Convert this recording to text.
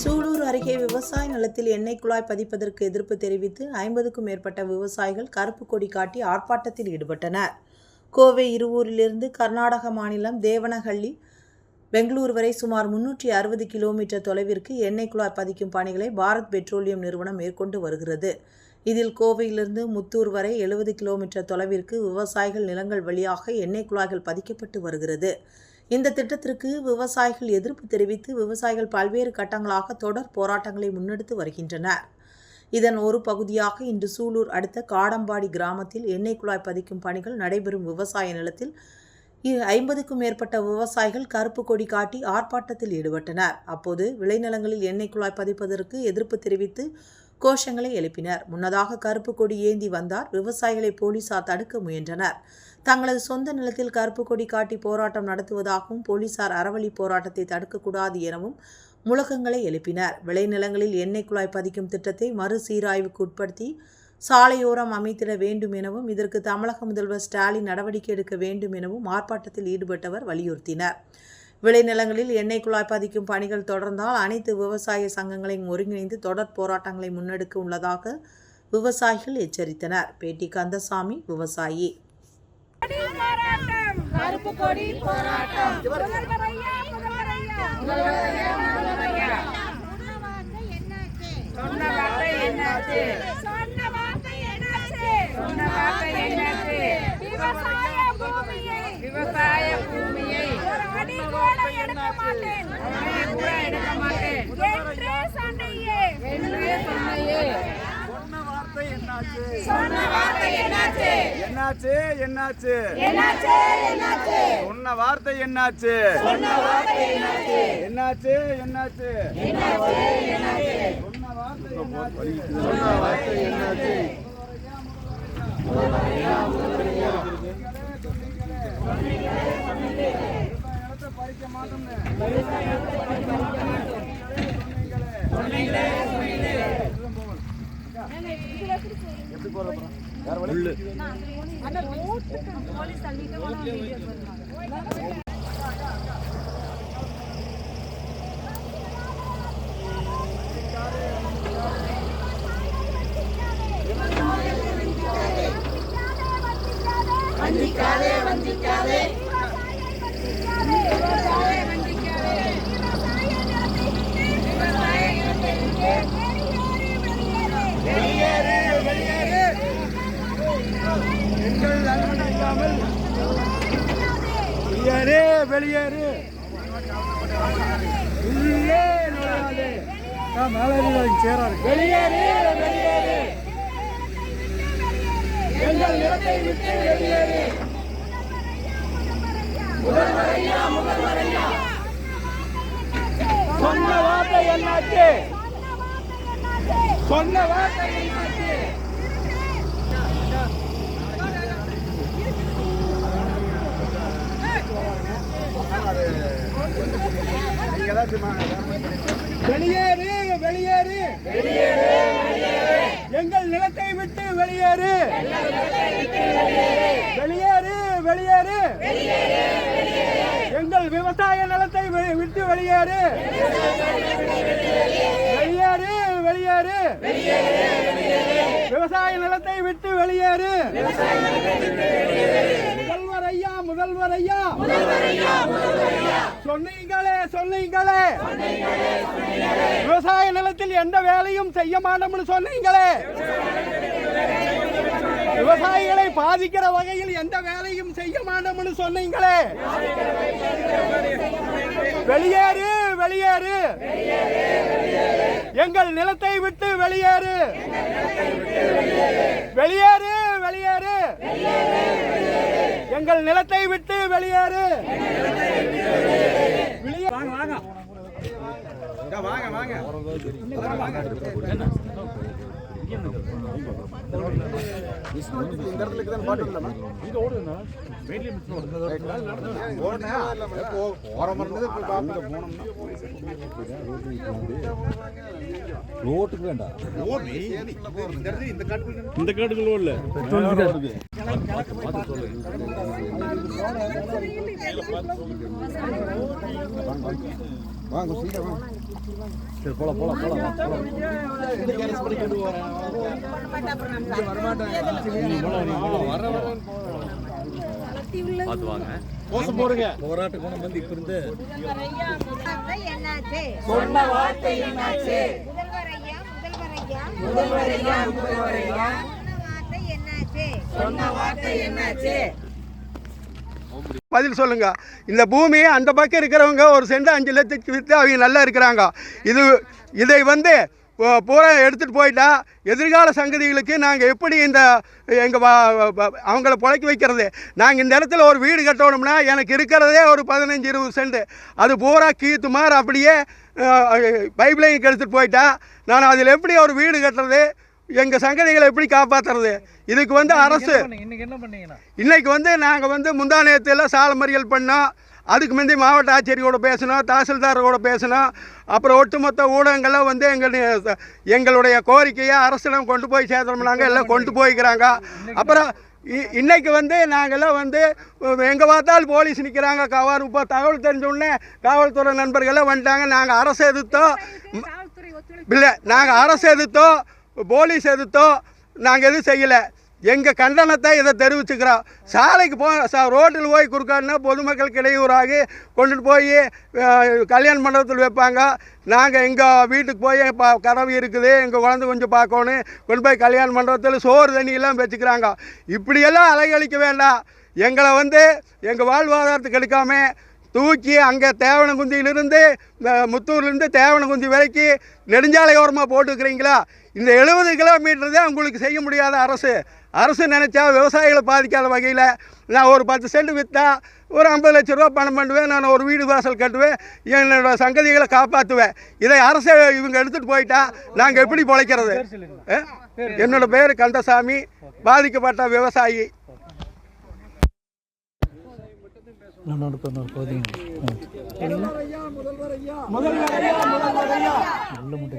சூலூர் அருகே விவசாய நிலத்தில் எண்ணெய் குழாய் பதிப்பதற்கு எதிர்ப்பு தெரிவித்து ஐம்பதுக்கும் மேற்பட்ட விவசாயிகள் கருப்பு கொடி காட்டி ஆர்ப்பாட்டத்தில் ஈடுபட்டனர். கோவை இருவூரிலிருந்து கர்நாடக மாநிலம் தேவனஹள்ளி பெங்களூர் வரை சுமார் முன்னூற்றி அறுபது கிலோமீட்டர் தொலைவிற்கு எண்ணெய் குழாய் பதிக்கும் பணிகளை பாரத் பெட்ரோலியம் நிறுவனம் மேற்கொண்டு வருகிறது. இதில் கோவையிலிருந்து முத்தூர் வரை எழுபது கிலோமீட்டர் தொலைவிற்கு விவசாயிகள் நிலங்கள் வழியாக எண்ணெய் குழாய்கள் பதிக்கப்பட்டு வருகிறது. இந்த திட்டத்திற்கு விவசாயிகள் எதிர்ப்பு தெரிவித்து விவசாயிகள் பல்வேறு கட்டங்களாக தொடர் போராட்டங்களை முன்னெடுத்து வருகின்றனர். இதன் ஒரு பகுதியாக இன்று சூலூர் அடுத்த காடம்பாடி கிராமத்தில் எண்ணெய் குழாய் பதிக்கும் பணிகள் நடைபெறும் விவசாய நிலத்தில் இ- ஐம்பதுக்கும் மேற்பட்ட விவசாயிகள் கருப்பு கொடி காட்டி ஆர்ப்பாட்டத்தில் ஈடுபட்டனர். அப்போது விளைநிலங்களில் எண்ணெய் குழாய் பதிப்பதற்கு எதிர்ப்பு தெரிவித்து கோஷங்களை எழுப்பினர். முன்னதாக கருப்பு கொடி ஏந்தி வந்தார். விவசாயிகளை போலீசார் தடுக்க முயன்றனர். தங்களது சொந்த நிலத்தில் கருப்பு கொடி காட்டி போராட்டம் நடத்துவதாகவும் போலீசார் அறவழி போராட்டத்தை தடுக்கக்கூடாது எனவும் முழக்கங்களை எழுப்பினர். விளைநிலங்களில் எண்ணெய் குழாய் பதிக்கும் திட்டத்தை மறுசீராய்வுக்கு உட்படுத்தி சாலையோரம் அமைத்திட வேண்டும் எனவும் இதற்கு தமிழக முதல்வர் ஸ்டாலின் நடவடிக்கை எடுக்க வேண்டும் எனவும் ஆர்ப்பாட்டத்தில் ஈடுபட்டவர் வலியுறுத்தினர். விளைநிலங்களில் எண்ணெய் குழாய் பதிக்கும் பணிகள் தொடர்ந்தால் அனைத்து விவசாய சங்கங்களையும் ஒருங்கிணைந்து தொடர் போராட்டங்களை முன்னெடுக்க உள்ளதாக விவசாயிகள் எச்சரித்தனர். பேட்டி கந்தசாமி விவசாயி. கருப்பு கொடி போராட்டம் சொன்ன வார்த்தை என்னாச்சு? சொன்ன வார்த்தை என்னாச்சு? சொன்ன வார்த்தை என்னாச்சு? விவசாய பூமியை விவசாய பூமியை எடுக்க மாட்டேன். என்று என்று சொன்ன வார்த்தை என்னாச்சு? சொன்ன வார்த்தை என்னாச்சு? என்னாச்சு? என்னாச்சு? என்னாச்சு? என்னாச்சு? சொன்ன வார்த்தை என்னாச்சு? சொன்ன வார்த்தை என்னாச்சு? என்னாச்சு? என்னாச்சு? சொன்ன வார்த்தை என்னாச்சு? சொன்ன வார்த்தை என்னாச்சு? இடத்தை மாட்டோம்னு எப்படி வேற வழி வஞ்சிக்காதே விவசாய வஞ்சிக்காதே விவசாய நிலத்தை விட்டு வெளியேறு வெளியேறு எங்கள் நலன் இல்லாமல் வெளியேறு. வெளியேறு உள்ளே நுழையாதே. நான் மேலே சேராது வெளியேறு வெளியேறு. எங்கள் நிலத்தை விட்டு வெளியேறு. முதல்வரையா முதல்வரையா. சொன்ன வார்த்தை என்னாச்சு? சொன்ன வார்த்தை என்னாச்சு? வெளியேறு வெளியேறு. எங்கள் நிலத்தை விட்டு வெளியேறு. வெளியேறு வெளியேறு. எங்கள் விவசாய நிலத்தை விட்டு வெளியேறு. வெளியேறு வெளியேறு. விவசாய நிலத்தை விட்டு வெளியேறு. ஐயா முதல்வர் ஐயா சொன்னீங்களே சொன்னீங்களே. விவசாய நிலத்தில் எந்த வேலையும் செய்ய மாட்டோம்னு சொன்னீங்களே. விவசாயிகளை பாதிக்கிற வகையில் எந்த வேலையும் செய்ய மாட்டோம்னு சொன்னீங்களே. வெளியேறு வெளியேறு. எங்கள் நிலத்தை விட்டு வெளியேறு வெளியேறு எங்கள் நிலத்தை விட்டு வெளியேறு. வெளியே- வாங்க வாங்க வாங்க வாங்க இந்த இடத்துல தான் பாட்டு இல்லமா இங்க ஓடுதுண்ணா ரோட்டுக்கு வேண்டாம் இந்த காட்டுக்குள்ள இல்ல போராட்ட குணம் வந்து இப்ப இருந்து என்னாச்சு சொன்ன வார்த்தை என்னாச்சு? சொன்ன வார்த்தை என்னாச்சு பதில் சொல்லுங்க. இந்த பூமியை அந்த பக்கம் இருக்கிறவங்க ஒரு சென்ட் அஞ்சு லட்சத்துக்கு விற்று அவங்க நல்லா இருக்கிறாங்க. இது இதை வந்து பூரா எடுத்துகிட்டு போயிட்டா. எதிர்கால சங்கதிகளுக்கு நாங்கள் எப்படி இந்த எங்கள் அவங்கள புழைக்க வைக்கிறது? நாங்கள் இந்த இடத்துல ஒரு வீடு கட்டணும்னா எனக்கு இருக்கிறதே ஒரு பதினஞ்சு இருபது சென்ட் அது பூரா கீத்து மாதிரி அப்படியே பைப் லைனுக்கு எடுத்துகிட்டு போயிட்டா. நான் அதில் எப்படி ஒரு வீடு கட்டுறது? எங்கள் சங்கதிகளை எப்படி காப்பாற்றுறது இதுக்கு வந்து அரசு இன்னைக்கு என்ன பண்ணீங்கன்னா? இன்னைக்கு வந்து நாங்கள் வந்து முந்தா நேரத்தில் சால மறியல் பண்ணோம். அதுக்கு முந்தி மாவட்ட ஆட்சியர் கூட பேசினோம் தாசில்தார் கூட பேசினோம் அப்புறம் ஒட்டுமொத்த ஊடகங்கள்லாம் வந்து எங்கள் எங்களுடைய கோரிக்கையை அரசிடம் கொண்டு போய் சேர்த்தோம்னாங்க எல்லாம் கொண்டு போய்க்கிறாங்க. அப்புறம் இ- இன்னைக்கு வந்து நாங்கள்லாம் வந்து எங்கே பார்த்தாலும் போலீஸ் நிற்கிறாங்க காவல் இப்போ தகவல் தெரிஞ்ச உடனே காவல்துறை நண்பர்கள்லாம் வந்துட்டாங்க. நாங்கள் அரசு எதிர்த்தோம் இல்லை நாங்கள் அரசு எதிர்த்தோம் போலீஸ் எதிர்த்தோம் நாங்கள் எதுவும் செய்யலை. எங்கள் கண்டனத்தை இதை தெரிவிச்சுக்கிறோம் சாலைக்கு போ சா ரோட்டில் போய் குறுக்காடினா பொதுமக்களுக்கு இடையூறாகி கொண்டுட்டு போய் கல்யாண மண்டபத்தில் வைப்பாங்க. நாங்கள் எங்கள் வீட்டுக்கு போய் இப்போ கதவு இருக்குது எங்கள் குழந்தை கொஞ்சம் பார்க்கணும். கொண்டு போய் கல்யாண மண்டபத்தில் சோறு தண்ணியெல்லாம் வச்சுக்கிறாங்க. இப்படியெல்லாம் அலைகழிக்க வேண்டாம். எங்களை வந்து எங்கள் வாழ்வாதாரத்துக்கு எடுக்காம தூக்கி அங்கே தேவனகுந்தியிலிருந்து இந்த முத்தூர்லேருந்து தேவனகுந்தி வரைக்கும் நெடுஞ்சாலையோரமாக போட்டுக்கிறீங்களா? இந்த எழுபது கிலோமீட்டர் தான் உங்களுக்கு செய்ய முடியாத அரசு. அரசு நினச்சா விவசாயிகளை பாதிக்காத வகையில் நான் ஒரு பத்து சென்ட் விற்றா ஒரு ஐம்பது லட்ச ரூபா பணம் பண்ணுவேன். நான் ஒரு வீடு வாசல் கட்டுவேன். என்னோட சங்கதிகளை காப்பாற்றுவேன் இதை அரசு இவங்க எடுத்துகிட்டு போயிட்டா நாங்கள் எப்படி பிழைக்கிறது? ஆ? என்னோட பேர் கந்தசாமி. பாதிக்கப்பட்ட விவசாயி. பகுதி முதல்வர் ஐயா முதல்வர் ஐயா நல்ல முட்டை